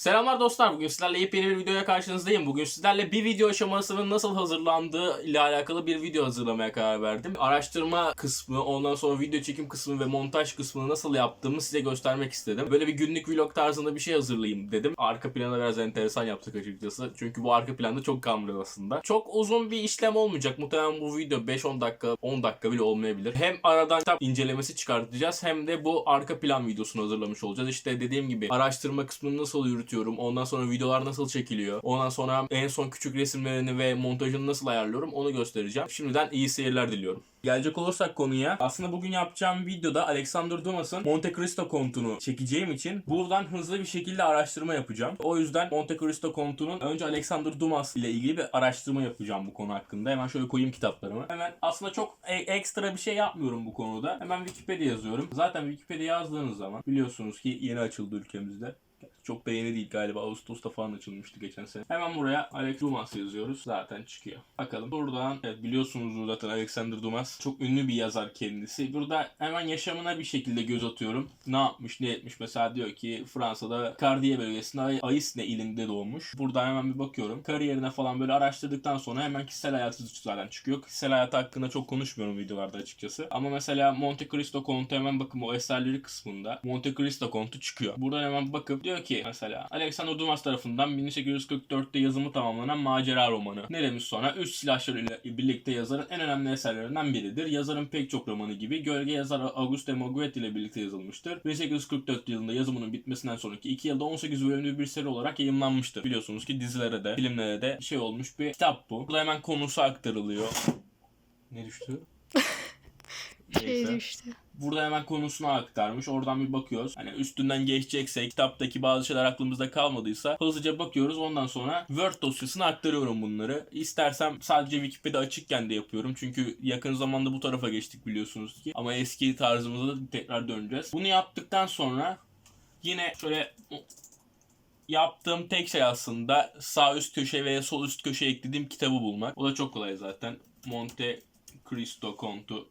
Selamlar dostlar. Bugün sizlerle yepyeni bir videoya karşınızdayım. Bugün sizlerle bir video aşamasının nasıl hazırlandığı ile alakalı bir video hazırlamaya karar verdim. Araştırma kısmı, ondan sonra video çekim kısmı ve montaj kısmını nasıl yaptığımı size göstermek istedim. Böyle bir günlük vlog tarzında bir şey hazırlayayım dedim. Arka plana biraz enteresan yaptık açıkçası. Çünkü bu arka planda çok kamera aslında. Çok uzun bir işlem olmayacak. Muhtemelen bu video 5-10 dakika, 10 dakika bile olmayabilir. Hem aradan kitap incelemesi çıkartacağız hem de bu arka plan videosunu hazırlamış olacağız. İşte dediğim gibi araştırma kısmını nasıl yürütüyorum, ondan sonra videolar nasıl çekiliyor, ondan sonra en son küçük resimlerini ve montajını nasıl ayarlıyorum onu göstereceğim. Şimdiden iyi seyirler diliyorum. Gelecek olursak konuya aslında bugün yapacağım videoda Alexander Dumas'ın Monte Cristo kontunu çekeceğim için buradan hızlı bir şekilde araştırma yapacağım. O yüzden Monte Cristo kontunun önce Alexander Dumas ile ilgili bir araştırma yapacağım bu konu hakkında. Hemen şöyle koyayım kitaplarımı. Hemen aslında çok e- ekstra bir şey yapmıyorum bu konuda. Hemen Wikipedia yazıyorum. Zaten Wikipedia yazdığınız zaman biliyorsunuz ki yeni açıldı ülkemizde. Çok da yeni değil galiba. Ağustos'ta falan açılmıştı geçen sene. Hemen buraya Alex Dumas yazıyoruz. Zaten çıkıyor. Bakalım. Buradan evet biliyorsunuz zaten Alexander Dumas. Çok ünlü bir yazar kendisi. Burada hemen yaşamına bir şekilde göz atıyorum. Ne yapmış ne etmiş. Mesela diyor ki Fransa'da Cardier bölgesinde Aisne ilinde doğmuş. Buradan hemen bir bakıyorum. Kariyerine falan böyle araştırdıktan sonra hemen kişisel hayatı zaten çıkıyor. Kişisel hayatı hakkında çok konuşmuyorum videolarda açıkçası. Ama mesela Monte Cristo kontu hemen bakın o eserleri kısmında Monte Cristo kontu çıkıyor. Buradan hemen bakıp diyor ki mesela Alexander Dumas tarafından 1844'te yazımı tamamlanan macera romanı. Ne demiş sonra? Üst silahlar ile birlikte yazarın en önemli eserlerinden biridir. Yazarın pek çok romanı gibi gölge yazar Auguste Maguet ile birlikte yazılmıştır. 1844 yılında yazımının bitmesinden sonraki 2 yılda 18 bölümlü bir seri olarak yayınlanmıştır. Biliyorsunuz ki dizilere de, filmlere de şey olmuş bir kitap bu. Burada hemen konusu aktarılıyor. Ne düştü? Şey düştü. Burada hemen konusunu aktarmış. Oradan bir bakıyoruz. Hani üstünden geçeceksek kitaptaki bazı şeyler aklımızda kalmadıysa hızlıca bakıyoruz. Ondan sonra Word dosyasına aktarıyorum bunları. İstersem sadece Wikipedia açıkken de yapıyorum. Çünkü yakın zamanda bu tarafa geçtik biliyorsunuz ki. Ama eski tarzımıza da tekrar döneceğiz. Bunu yaptıktan sonra yine şöyle yaptığım tek şey aslında sağ üst köşe veya sol üst köşe eklediğim kitabı bulmak. O da çok kolay zaten. Monte Cristo kontu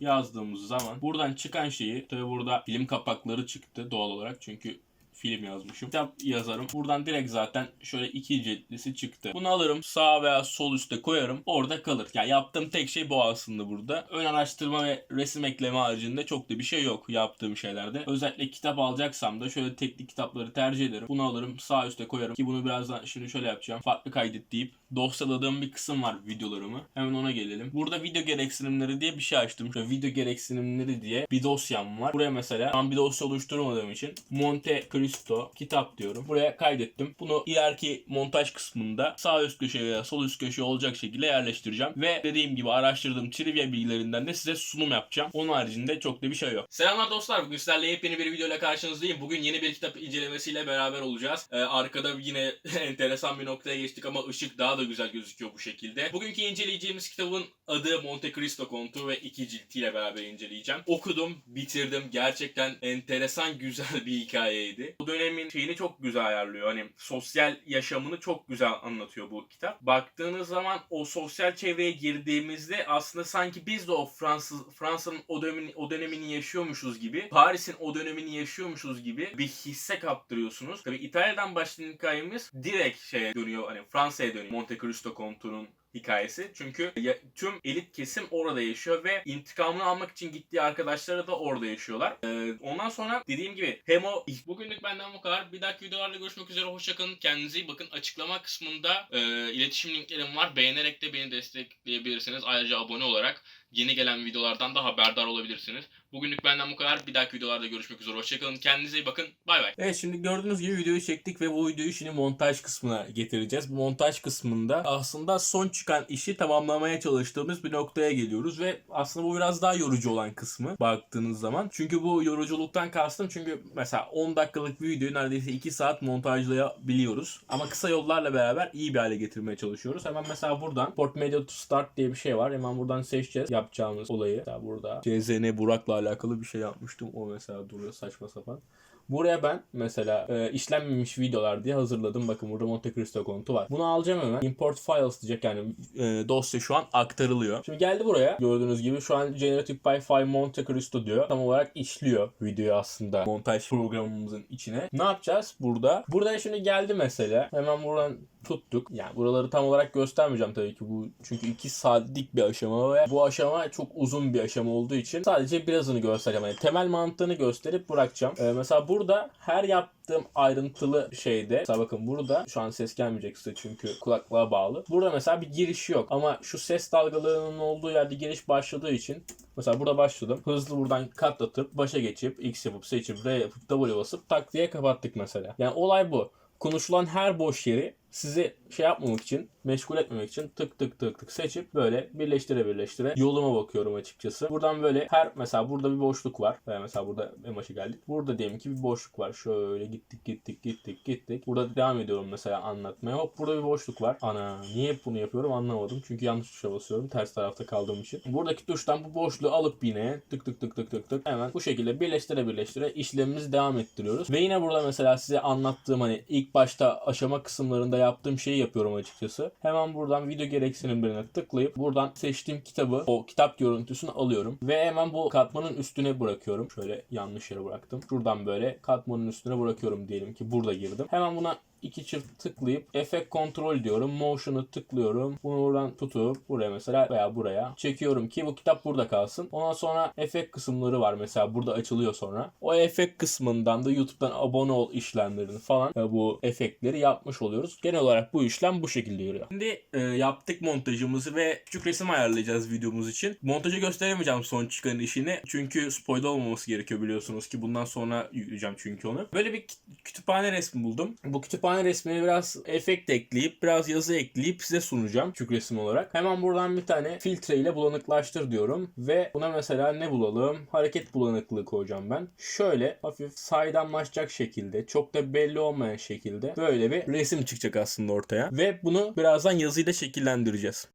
yazdığımız zaman buradan çıkan şeyi tabi burada film kapakları çıktı doğal olarak. Çünkü film yazmışım. Kitap yazarım. Buradan direkt zaten şöyle iki ciltlisi çıktı. Bunu alırım sağ veya sol üstte koyarım. Orada kalır. Yani yaptığım tek şey bu aslında burada. Ön araştırma ve resim ekleme haricinde çok da bir şey yok yaptığım şeylerde. Özellikle kitap alacaksam da şöyle teknik kitapları tercih ederim. Bunu alırım sağ üstte koyarım ki bunu birazdan şimdi şöyle yapacağım. Farklı kaydet deyip dosyaladığım bir kısım var videolarımı. Hemen ona gelelim. Burada video gereksinimleri diye bir şey açtım. Şöyle video gereksinimleri diye bir dosyam var. Buraya mesela an bir dosya oluşturmadığım için Monte Cristo kitap diyorum. Buraya kaydettim. Bunu ileriki montaj kısmında sağ üst köşe veya sol üst köşe olacak şekilde yerleştireceğim. Ve dediğim gibi araştırdığım trivia bilgilerinden de size sunum yapacağım. Onun haricinde çok da bir şey yok. Selamlar dostlar. Bugün sizlerle yepyeni bir videoyla karşınızdayım. Bugün yeni bir kitap incelemesiyle beraber olacağız. Ee, arkada yine enteresan bir noktaya geçtik ama ışık daha da güzel gözüküyor bu şekilde. Bugünkü inceleyeceğimiz kitabın adı Monte Cristo Kontu ve iki ciltiyle beraber inceleyeceğim. Okudum, bitirdim. Gerçekten enteresan güzel bir hikayeydi. Bu dönemin şeyini çok güzel ayarlıyor. Hani sosyal yaşamını çok güzel anlatıyor bu kitap. Baktığınız zaman o sosyal çevreye girdiğimizde aslında sanki biz de o Fransız Fransa'nın o dönemini, o dönemini yaşıyormuşuz gibi, Paris'in o dönemini yaşıyormuşuz gibi bir hisse kaptırıyorsunuz. Tabii İtalya'dan başlayan hikayemiz direkt şeye dönüyor. Hani Fransa'ya dönüyor. Monte Cristo kontunun hikayesi. Çünkü tüm elit kesim orada yaşıyor ve intikamını almak için gittiği arkadaşları da orada yaşıyorlar. Ee, ondan sonra dediğim gibi hem o bugünlük benden bu kadar. Bir dahaki videolarda görüşmek üzere. Hoşçakalın. Kendinize iyi bakın. Açıklama kısmında e, iletişim linklerim var. Beğenerek de beni destekleyebilirsiniz. Ayrıca abone olarak yeni gelen videolardan da haberdar olabilirsiniz. Bugünlük benden bu kadar. Bir dahaki videolarda görüşmek üzere. Hoşçakalın. Kendinize iyi bakın. Bay bay. Evet şimdi gördüğünüz gibi videoyu çektik ve bu videoyu şimdi montaj kısmına getireceğiz. Bu montaj kısmında aslında son çıkan işi tamamlamaya çalıştığımız bir noktaya geliyoruz ve aslında bu biraz daha yorucu olan kısmı baktığınız zaman. Çünkü bu yoruculuktan kastım çünkü mesela 10 dakikalık bir videoyu neredeyse 2 saat montajlayabiliyoruz. Ama kısa yollarla beraber iyi bir hale getirmeye çalışıyoruz. Hemen mesela buradan Port Media to Start diye bir şey var. Hemen buradan seçeceğiz yapacağımız olayı. Mesela burada CZN Burak'la alakalı bir şey yapmıştım. O mesela duruyor saçma sapan. Buraya ben mesela e, işlenmemiş videolar diye hazırladım. Bakın burada Monte Cristo kontu var. Bunu alacağım hemen. Import files diyecek yani e, dosya şu an aktarılıyor. Şimdi geldi buraya. Gördüğünüz gibi şu an Generative by 5 Monte Cristo diyor. Tam olarak işliyor videoyu aslında montaj programımızın içine. Ne yapacağız burada? Burada şimdi geldi mesela. Hemen buradan tuttuk. Yani buraları tam olarak göstermeyeceğim tabii ki bu çünkü 2 saatlik bir aşama ve bu aşama çok uzun bir aşama olduğu için sadece birazını göstereceğim. Yani temel mantığını gösterip bırakacağım. Ee, mesela burada her yaptığım ayrıntılı şeyde mesela bakın burada şu an ses gelmeyecek size çünkü kulaklığa bağlı. Burada mesela bir giriş yok ama şu ses dalgalarının olduğu yerde giriş başladığı için Mesela burada başladım. Hızlı buradan katlatıp başa geçip X yapıp seçip R yapıp W basıp tak diye kapattık mesela. Yani olay bu. Konuşulan her boş yeri sizi şey yapmamak için, meşgul etmemek için tık tık tık tık seçip böyle birleştire birleştire yoluma bakıyorum açıkçası. Buradan böyle her mesela burada bir boşluk var. Veya mesela burada en başa geldik. Burada diyelim ki bir boşluk var. Şöyle gittik gittik gittik gittik. Burada devam ediyorum mesela anlatmaya. Hop burada bir boşluk var. Ana niye hep bunu yapıyorum anlamadım. Çünkü yanlış tuşa basıyorum. Ters tarafta kaldığım için. Buradaki tuştan bu boşluğu alıp yine tık tık tık tık tık tık hemen bu şekilde birleştire birleştire işlemimizi devam ettiriyoruz. Ve yine burada mesela size anlattığım hani ilk başta aşama kısımlarında yaptığım şeyi yapıyorum açıkçası. Hemen buradan video gereksinimlerine tıklayıp buradan seçtiğim kitabı o kitap görüntüsünü alıyorum. Ve hemen bu katmanın üstüne bırakıyorum. Şöyle yanlış yere bıraktım. Şuradan böyle katmanın üstüne bırakıyorum diyelim ki burada girdim. Hemen buna iki çift tıklayıp efekt kontrol diyorum. Motion'ı tıklıyorum. Bunu buradan tutup buraya mesela veya buraya çekiyorum ki bu kitap burada kalsın. Ondan sonra efekt kısımları var mesela burada açılıyor sonra. O efekt kısmından da YouTube'dan abone ol işlemlerini falan e, bu efektleri yapmış oluyoruz. Genel olarak bu işlem bu şekilde yürüyor. Şimdi e, yaptık montajımızı ve küçük resim ayarlayacağız videomuz için. Montajı gösteremeyeceğim son çıkan işini. Çünkü spoiler olmaması gerekiyor biliyorsunuz ki bundan sonra yükleyeceğim çünkü onu. Böyle bir kütüphane resmi buldum. Bu kütüphane resmine biraz efekt ekleyip biraz yazı ekleyip size sunacağım küçük resim olarak. Hemen buradan bir tane filtre ile bulanıklaştır diyorum ve buna mesela ne bulalım? Hareket bulanıklığı koyacağım ben. Şöyle hafif saydamlaşacak şekilde çok da belli olmayan şekilde böyle bir resim çıkacak aslında ortaya. Ve bunu birazdan yazıyla şekillendireceğiz.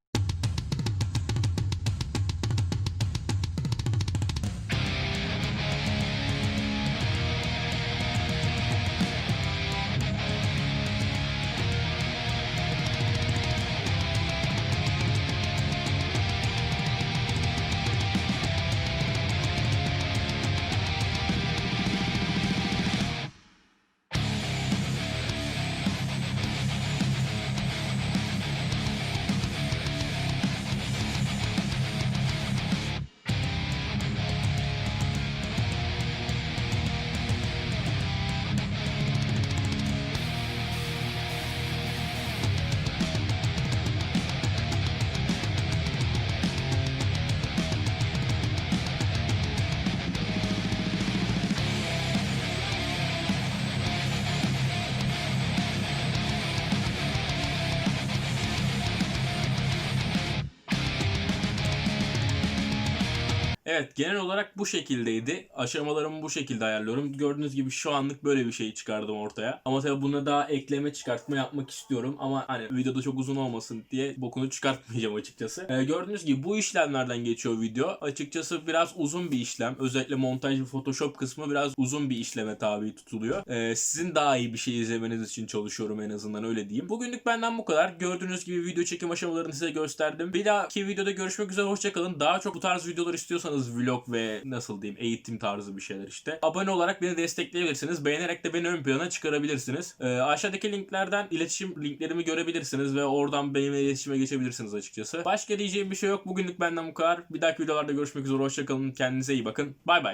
Evet genel olarak bu şekildeydi. Aşamalarımı bu şekilde ayarlıyorum. Gördüğünüz gibi şu anlık böyle bir şey çıkardım ortaya. Ama tabii buna daha ekleme çıkartma yapmak istiyorum. Ama hani videoda çok uzun olmasın diye bokunu çıkartmayacağım açıkçası. Ee, gördüğünüz gibi bu işlemlerden geçiyor video. Açıkçası biraz uzun bir işlem. Özellikle montaj ve photoshop kısmı biraz uzun bir işleme tabi tutuluyor. Ee, sizin daha iyi bir şey izlemeniz için çalışıyorum en azından öyle diyeyim. Bugünlük benden bu kadar. Gördüğünüz gibi video çekim aşamalarını size gösterdim. Bir dahaki videoda görüşmek üzere. Hoşçakalın. Daha çok bu tarz videolar istiyorsanız vlog ve nasıl diyeyim eğitim tarzı bir şeyler işte. Abone olarak beni destekleyebilirsiniz. Beğenerek de beni ön plana çıkarabilirsiniz. Ee, aşağıdaki linklerden iletişim linklerimi görebilirsiniz ve oradan benimle iletişime geçebilirsiniz açıkçası. Başka diyeceğim bir şey yok. Bugünlük benden bu kadar. Bir dahaki videolarda görüşmek üzere. Hoşçakalın. Kendinize iyi bakın. Bay bay.